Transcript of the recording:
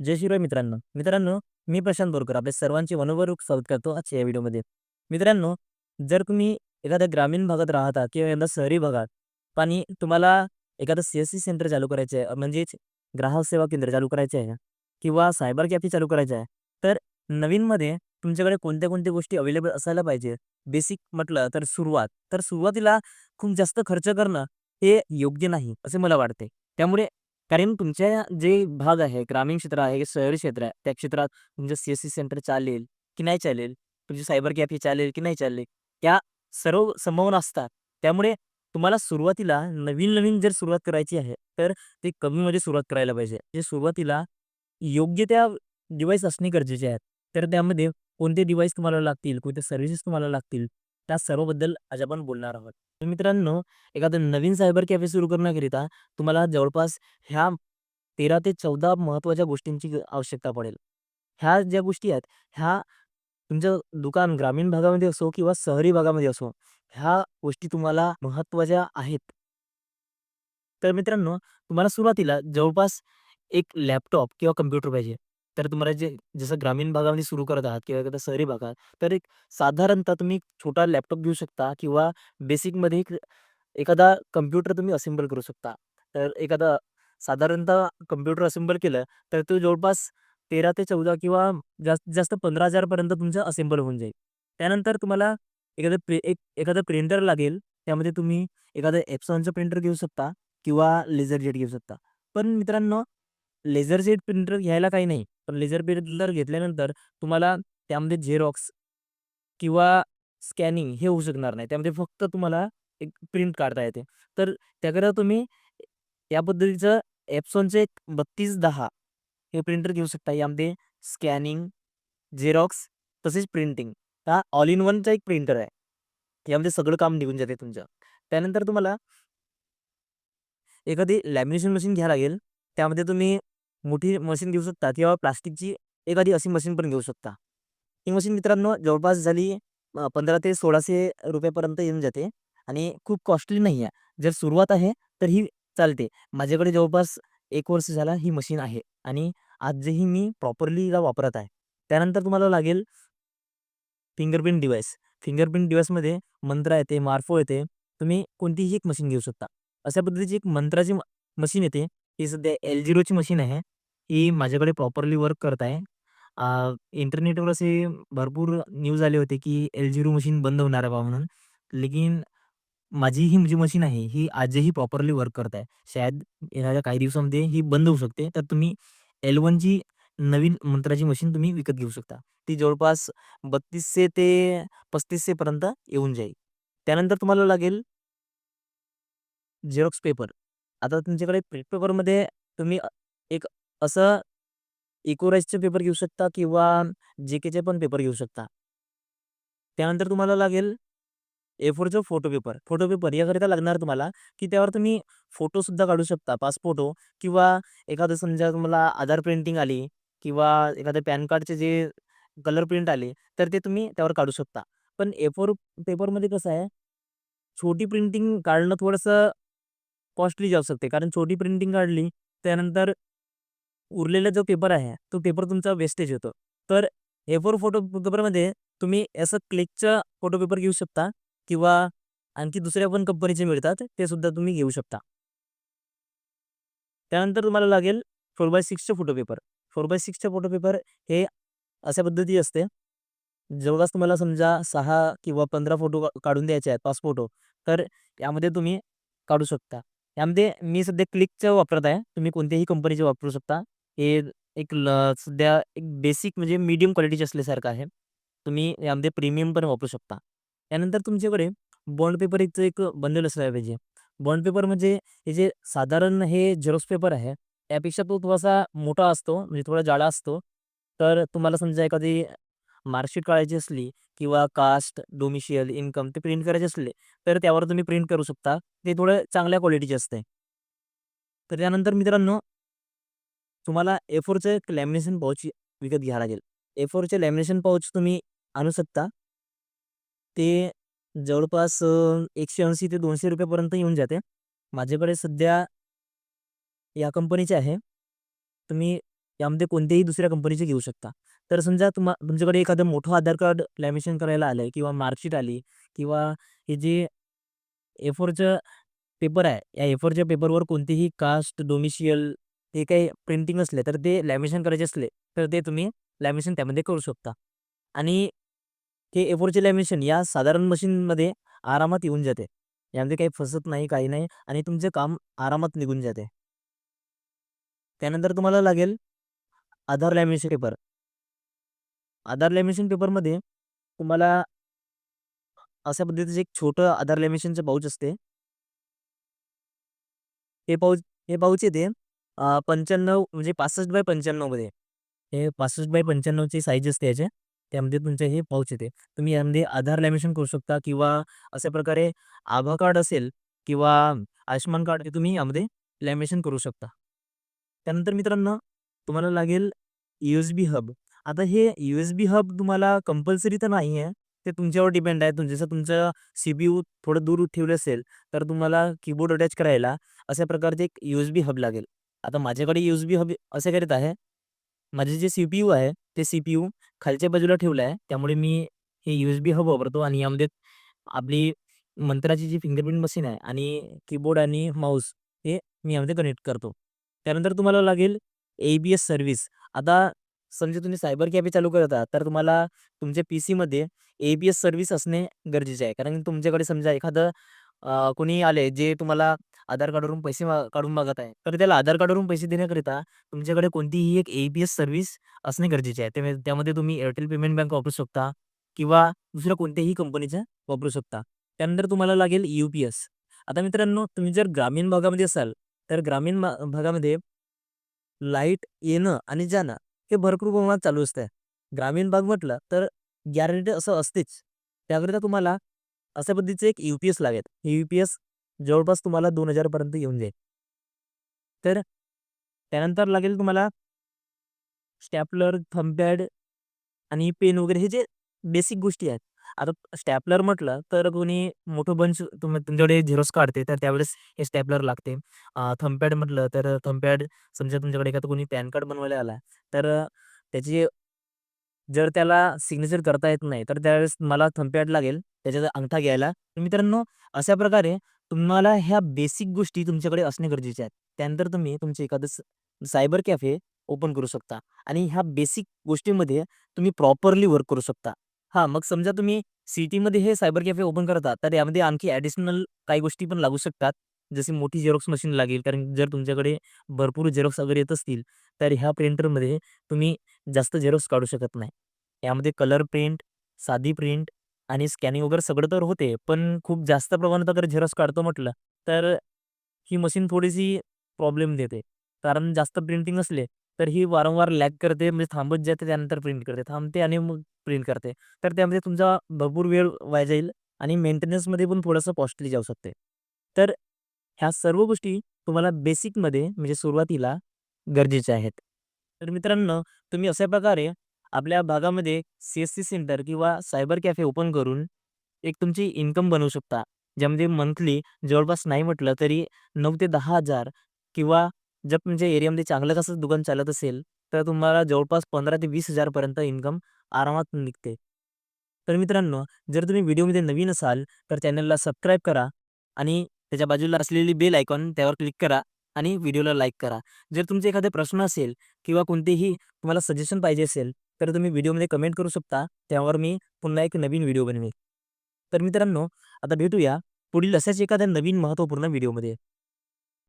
जय शिवराय मित्रांनो. मित्रांनो मी प्रशांत बोरकर आपल्या सर्वांचे मनोबरोबर स्वागत करतो आजच्या या व्हिडिओमध्ये. मित्रांनो जर तुम्ही एखाद्या ग्रामीण भागात राहता किंवा एखादा शहरी भागात आणि तुम्हाला एखादं सी एस सी सेंटर चालू करायचं आहे म्हणजेच ग्राहक सेवा केंद्र चालू करायचे आहे किंवा सायबर कॅफे चालू करायचं आहे तर नवीनमध्ये तुमच्याकडे कोणत्या कोणत्या गोष्टी अवेलेबल असायला पाहिजे? बेसिक म्हटलं तर सुरुवात. तर सुरुवातीला खूप जास्त खर्च करणं हे योग्य नाही असे मला वाटते. त्यामुळे कारण तुमच्या जे भाग आहे ग्रामीण क्षेत्र आहे शहरी क्षेत्र आहे त्या क्षेत्रात तुमचं सी एस सी सेंटर चालेल की नाही चालेल? तुमची सायबर कॅफे चालेल की नाही चालेल? त्या सर्व संभावना असतात. त्यामुळे तुम्हाला सुरुवातीला नवीन नवीन जर सुरुवात करायची आहे तर ते कमीमध्ये सुरुवात करायला पाहिजे. जे सुरुवातीला योग्य त्या डिव्हाइस असणे गरजेचे आहेत तर त्यामध्ये कोणते डिव्हाइस तुम्हाला लागतील कोणते सर्व्हिसेस तुम्हाला लागतील त्या सर्वबद्दल आज आपण बोलणार आहोत. तर मित्रांनो एखादं नवीन सायबर कॅफे सुरू करण्याकरिता तुम्हाला जवळपास ह्या तेरा ते चौदा महत्त्वाच्या गोष्टींची ग- आवश्यकता पडेल. ह्या ज्या गोष्टी आहेत ह्या तुमचं दुकान ग्रामीण भागामध्ये असो किंवा शहरी भागामध्ये असो ह्या गोष्टी तुम्हाला महत्त्वाच्या आहेत. तर मित्रांनो तुम्हाला सुरुवातीला जवळपास एक लॅपटॉप किंवा कम्प्युटर पाहिजे. तर तुम्हाला जे जसं ग्रामीण भागामध्ये सुरू करत आहात किंवा एखाद्या शहरी भागात तर एक साधारणतः तुम्ही छोटा लॅपटॉप घेऊ शकता किंवा बेसिकमध्ये एक एखादा कम्प्युटर तुम्ही असेंबल करू शकता. तर एखादा साधारणतः कम्प्युटर असेंबल केलं तर तो जवळपास तेरा ते चौदा किंवा जास्तीत जास्त पंधरा हजारपर्यंत तुमचं असेंबल होऊन जाईल. त्यानंतर तुम्हाला एखादं प्रि एक एखादं प्रिंटर लागेल त्यामध्ये तुम्ही एखादं एप्सॉनचं प्रिंटर घेऊ शकता किंवा लेझर जेट घेऊ शकता. पण मित्रांनो लेझर जेट प्रिंटर घ्यायला काही नाही. पण लेझर प्रिंटर घेतल्यानंतर तुम्हाला त्यामध्ये झेरॉक्स किंवा स्कॅनिंग हे होऊ शकणार नाही. त्यामध्ये फक्त तुम्हाला एक प्रिंट काढता येते. तर त्याकरता तुम्ही या पद्धतीचं एप्सॉनचे एक बत्तीस दहा हे प्रिंटर घेऊ शकता. यामध्ये स्कॅनिंग झेरॉक्स तसेच प्रिंटिंग. हा ऑल इन वनचा एक प्रिंटर आहे. यामध्ये सगळं काम निघून जाते तुमचं. त्यानंतर तुम्हाला एखादी लॅमिनेशन मशीन घ्यावं लागेल. त्यामध्ये तुम्ही मोठी मशीन घेऊ शकता किंवा प्लास्टिकची एखादी अशी मशीन पण घेऊ शकता. ही मशीन मित्रांनो जवळपास झाली पंधरा ते सोळाशे रुपयापर्यंत येऊन जाते आणि खूप कॉस्टली नाही आहे. जर सुरुवात आहे तर ही चालते. माझ्याकडे जवळपास एक वर्ष झाला ही मशीन आहे आणि आजही मी प्रॉपरली वापरत आहे. त्यानंतर तुम्हाला लागेल फिंगरप्रिंट डिव्हाइस फिंगरप्रिंट डिव्हाइसमध्ये मंत्रा येते मार्फो येते. तुम्ही कोणतीही एक मशीन घेऊ शकता. अशा पद्धतीची एक मंत्राची मशीन येते. ही सध्या एल झिरोची मशीन आहे. ही माझ्याकडे प्रॉपरली वर्क करत आहे इंटरनेटवर असे भरपूर न्यूज आले होते की एल झिरो मशीन बंद होणार आहे बा म्हणून. लेकिन माझी ही जी मशीन आहे ही आजही प्रॉपरली वर्क करत आहे शायद येणाऱ्या काही दिवसामध्ये ही बंद होऊ शकते. तर तुम्ही एल वनची नवीन मंत्राची मशीन तुम्ही विकत घेऊ शकता. ती जवळपास बत्तीसशे ते पस्तीसशे पर्यंत येऊन जाईल. त्यानंतर तुम्हाला लागेल झेरॉक्स पेपर. आता तुमच्याकडे प्रिंट पेपरमध्ये तुम्ही अ, एक असं इकोराईजचे पेपर घेऊ शकता किंवा जे केचे पण पेपर घेऊ शकता. त्यानंतर तुम्हाला लागेल ए फोरचं फोटो पेपर फोटो पेपर याकरिता लागणार तुम्हाला की त्यावर तुम्ही फोटोसुद्धा काढू शकता पासफोटो किंवा एखादं समजा तुम्हाला आधार प्रिंटिंग आली किंवा एखादं पॅन कार्डचे जे कलर प्रिंट आले तर ते तुम्ही त्यावर काढू शकता. पण ए फोर पेपरमध्ये कसं आहे छोटी प्रिंटिंग काढणं थोडंसं कॉस्टली जाऊ शकते. कारण छोटी प्रिंटिंग काढली त्यानंतर उरलेला जो पेपर आहे तो पेपर तुमचा वेस्टेज होतो. तर ए फोर फोटो पेपरमध्ये तुम्ही असं क्लिकचा फोटो पेपर घेऊ शकता किंवा आणखी दुसऱ्या पण कंपनीचे मिळतात ते सुद्धा तुम्ही घेऊ शकता. त्यानंतर तुम्हाला लागेल फोर बाय सिक्सचे फोटो पेपर फोर बाय सिक्सचे फोटो पेपर हे अशा पद्धती असते. जवळपास तुम्हाला समजा सहा किंवा पंधरा फोटो काढून द्यायचे आहेत पाच फोटो तर यामध्ये तुम्ही काढू शकता. यामध्ये मी सध्या क्लिकचं वापरत आहे. तुम्ही कोणत्याही कंपनीचे वापरू शकता. हे एक ल सध्या एक बेसिक म्हणजे मीडियम क्वालिटीचे असल्यासारखं आहे. तुम्ही यामध्ये प्रीमियम पण वापरू शकता. त्यानंतर तुमच्याकडे बॉन्ड पेपरचं एक बनलेलं असला पाहिजे. बॉन्ड पेपर म्हणजे हे जे साधारण हे झेरॉक्स पेपर आहे त्यापेक्षा तो थोडासा मोठा असतो म्हणजे थोडा जाडा असतो. तर तुम्हाला समजा एखादी मार्कशीट काढायची असली किंवा कास्ट डोमिशियल इन्कम ते प्रिंट करायचे असले तर त्यावर तुम्ही प्रिंट करू शकता. ते थोडं चांगल्या क्वालिटीचे असते तर त्यानंतर मित्रांनो तुम्हाला ए फोरचं एक लॅमिनेशन पाऊच विकत घ्यावं लागेल. ए फोरचे लॅमिनेशन पाऊच तुम्ही आणू शकता. ते जवळपास एकशे ऐंशी ते दोनशे रुपयापर्यंत येऊन जाते. माझ्याकडे सध्या या कंपनीचे आहे. तुम्ही यामध्ये कोणत्याही दुसऱ्या कंपनीचे घेऊ शकता. तर समजा तुम्हा तुमच्याकडे एखादं मोठं आधार कार्ड लॅमिनेशन करायला आलंय किंवा मार्कशीट आली किंवा हे जे ए फोरचं पेपर आहे, या ए फोरच्या पेपरवर कोणतीही कास्ट, डोमिशियल हे काही प्रिंटिंग असले, तर ते लॅमिनेशन करायचे असले, तर ते तुम्ही लॅमिनेशन त्यामध्ये करू शकता. आणि ते ए फोरचे लॅमिनेशन या साधारण मशीनमध्ये आरामात येऊन जाते. यामध्ये काही फसत नाही, काही नाही आणि तुमचं काम आरामात निघून जाते. त्यानंतर तुम्हाला लागेल Aadhaar lamination paper. Aadhaar lamination पेपरमध्ये तुम्हाला अशा पद्धतीचं एक छोटं आधार लॅमिनेशनचं पाऊच असते. हे पाऊच हे पाऊच येते पंच्याण्णव म्हणजे 65 बाय 95 मध्ये. हे 65 बाय 95 ची साईज असते याचे त्यामध्ये तुमचं हे पाऊच येते. तुम्ही यामध्ये आधार लॅमिनेशन करू शकता किंवा अशा प्रकारे आभा कार्ड असेल किंवा आयुष्यमान कार्ड हे तुम्ही यामध्ये लॅमिनेशन करू शकता. त्यानंतर मित्रांनो, तुम्हाला लागेल यूएसबी हब. आता हे यूएसबी हब तुम्हाला कंपल्सरी तर नाही आहे. ते तुमच्यावर डिपेंड आहे. तुम जसं तुमचं सीपीयू थोडं दूर ठेवलं असेल, तर तुम्हाला कीबोर्ड अटॅच करायला अशा प्रकारचे एक यूएसबी हब लागेल. आता माझ्याकडे यूएसबी हब असे करीत आहे. माझे जे सीपीयू आहे, ते सीपीयू खालच्या बाजूला ठेवलं आहे. त्यामुळे मी हे यूएसबी हब वापरतो आणि यामध्ये आपली मंत्राची जी फिंगरप्रिंट मशीन आहे आणि कीबोर्ड आणि माऊस हे मी यामध्ये कनेक्ट करतो. त्यानंतर तुम्हाला लागेल ए बी एस सर्व्हिस. आता समजा तुम्ही सायबर कॅफे चालू करत आहात, तर तुम्हाला तुमच्या पी सीमध्ये ए बी एस सर्व्हिस असणे गरजेचे आहे. कारण तुमच्याकडे समजा एखादं कोणी आले जे तुम्हाला आधार कार्डवरून पैसे मा काढून मागत आहे, तर त्याला आधार कार्डवरून पैसे देण्याकरिता तुमच्याकडे कोणतीही एक एबीएस सर्व्हिस असणे गरजेचे आहे. त्या त्यामध्ये तुम्ही एअरटेल पेमेंट बँक वापरू शकता किंवा दुसऱ्या कोणत्याही कंपनीचं वापरू शकता. त्यानंतर तुम्हाला लागेल यूपीएस. आता मित्रांनो, तुम्ही जर ग्रामीण भागामध्ये असाल, तर ग्रामीण भागामध्ये लाइट येणं आणि जाणं हे भरपूर प्रमाणात चालू असतं. ग्रामीण भाग म्हटलं तर गॅरंटी असं असतेच. त्याकरिता तुम्हाला अशा पद्धतीचं एक यू पी एस लागेल. हे एस जवळपास तुम्हाला दोन हजारपर्यंत येऊन जाईल. तर त्यानंतर लागेल तुम्हाला स्टॅपलर, थंबपॅड आणि पेन वगैरे हे जे बेसिक गोष्टी आहेत. आता स्टॅपलर म्हटलं तर कोणी मोठं बंच तुम तुमच्याकडे झेरॉक्स काढते, तर त्यावेळेस हे स्टॅपलर लागते. अ, थंबपॅड म्हटलं तर थंबपॅड समजा तुमच्याकडे एखादं कोणी पॅन कार्ड बनवायला आला, तर त्याची जर त्याला सिग्नेचर करता येत नाही, तर त्यावेळेस मला थंबपॅड लागेल त्याच्यात अंगठा घ्यायला. तर मित्रांनो, अशा प्रकारे तुम्हाला ह्या बेसिक गोष्टी तुमच्याकडे असणे गरजेचे आहेत. त्यानंतर तुम्ही तुमचे एखादं स सायबर कॅफे ओपन करू शकता आणि ह्या बेसिक गोष्टींमध्ये तुम्ही प्रॉपरली वर्क करू शकता. हां, मग समजा तुम्ही सिटीमध्ये हे सायबर कॅफे ओपन करता तर यामध्ये आणखी ॲडिशनल काही गोष्टी पण लागू शकतात. जशी मोठी झेरॉक्स मशीन लागेल, कारण जर तुमच्याकडे भरपूर झेरॉक्स वगैरे येत असतील, तर ह्या प्रिंटरमध्ये तुम्ही जास्त झेरॉक्स काढू शकत नाही. यामध्ये कलर प्रिंट, साधी प्रिंट आणि स्कॅनिंग वगैरे सगळं तर होते, पण खूप जास्त प्रमाणात अगर झेरॉक्स काढतो म्हटलं, तर ही मशीन थोडीशी प्रॉब्लेम देते. कारण जास्त प्रिंटिंग असले, तर ही वारंवार लॅग करते, म्हणजे थांबत जाते, त्यानंतर प्रिंट करते, थांबते आणि मग प्रिंट करते. तर त्यामध्ये तुमचा भरपूर वेळ वाया जाईल आणि मेंटेनन्समध्ये पण थोडंसं कॉस्टली जाऊ शकते. तर ह्या सर्व गोष्टी तुम्हाला बेसिकमध्ये म्हणजे सुरुवातीला गरजेच्या आहेत. तर मित्रांनो, तुम्ही अशा प्रकारे आपल्या भागामध्ये सी एस सी सेंटर किंवा सायबर कॅफे ओपन करून एक तुमची इन्कम बनवू शकता. ज्यामध्ये मंथली जवळपास नाही म्हटलं तरी नऊ ते दहा हजार किंवा जर तुमच्या एरियामध्ये चांगलं कसं दुकान चालत असेल, तर तुम्हाला जवळपास पंधरा ते वीस हजारपर्यंत इन्कम आरामात निघते. तर मित्रांनो, जर तुम्ही व्हिडिओमध्ये नवीन असाल, तर चॅनलला सबस्क्राईब करा आणि त्याच्या बाजूला असलेली बेल आयकॉन त्यावर क्लिक करा आणि व्हिडिओला लाईक करा. जर तुमचे एखादे प्रश्न असेल किंवा कोणतेही तुम्हाला सजेशन पाहिजे असेल, तर तुम्ही व्हिडिओमध्ये कमेंट करू शकता. त्यावर मी पुन्हा एक नवीन व्हिडिओ बनवेन. तर मित्रांनो, आता भेटूया पुढील अशाच एखाद्या नवीन महत्त्वपूर्ण व्हिडिओमध्ये.